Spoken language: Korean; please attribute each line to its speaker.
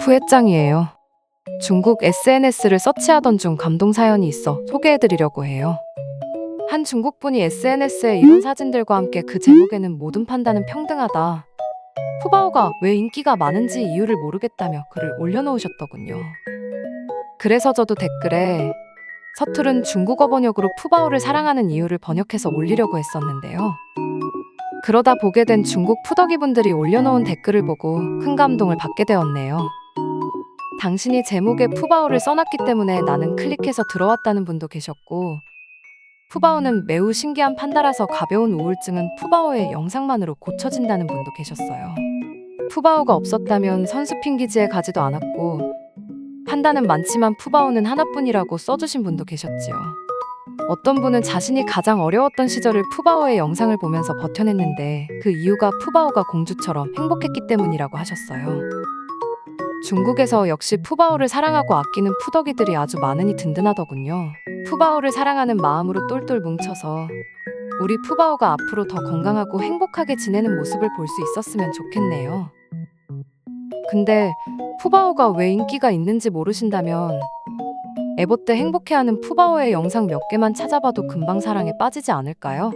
Speaker 1: 푸엣짱이에요. 중국 SNS를 서치하던 중 감동 사연이 있어 소개해드리려고 해요. 한 중국분이 SNS에 이런 사진들과 함께 그 제목에는 모든 판단은 평등하다. 푸바오가 왜 인기가 많은지 이유를 모르겠다며 글을 올려놓으셨더군요. 그래서 저도 댓글에 서투른 중국어 번역으로 푸바오를 사랑하는 이유를 번역해서 올리려고 했었는데요. 그러다 보게 된 중국 푸덕이 분들이 올려놓은 댓글을 보고 큰 감동을 받게 되었네요. 당신이 제목에 푸바오를 써놨기 때문에 나는 클릭해서 들어왔다는 분도 계셨고, 푸바오는 매우 신기한 판다라서 가벼운 우울증은 푸바오의 영상만으로 고쳐진다는 분도 계셨어요. 푸바오가 없었다면 선수핑 기지에 가지도 않았고, 판다는 많지만 푸바오는 하나뿐이라고 써주신 분도 계셨지요. 어떤 분은 자신이 가장 어려웠던 시절을 푸바오의 영상을 보면서 버텨냈는데 그 이유가 푸바오가 공주처럼 행복했기 때문이라고 하셨어요. 중국에서 역시 푸바오를 사랑하고 아끼는 푸덕이들이 아주 많으니 든든하더군요. 푸바오를 사랑하는 마음으로 똘똘 뭉쳐서 우리 푸바오가 앞으로 더 건강하고 행복하게 지내는 모습을 볼 수 있었으면 좋겠네요. 근데 푸바오가 왜 인기가 있는지 모르신다면 에보 때 행복해하는 푸바오의 영상 몇 개만 찾아봐도 금방 사랑에 빠지지 않을까요?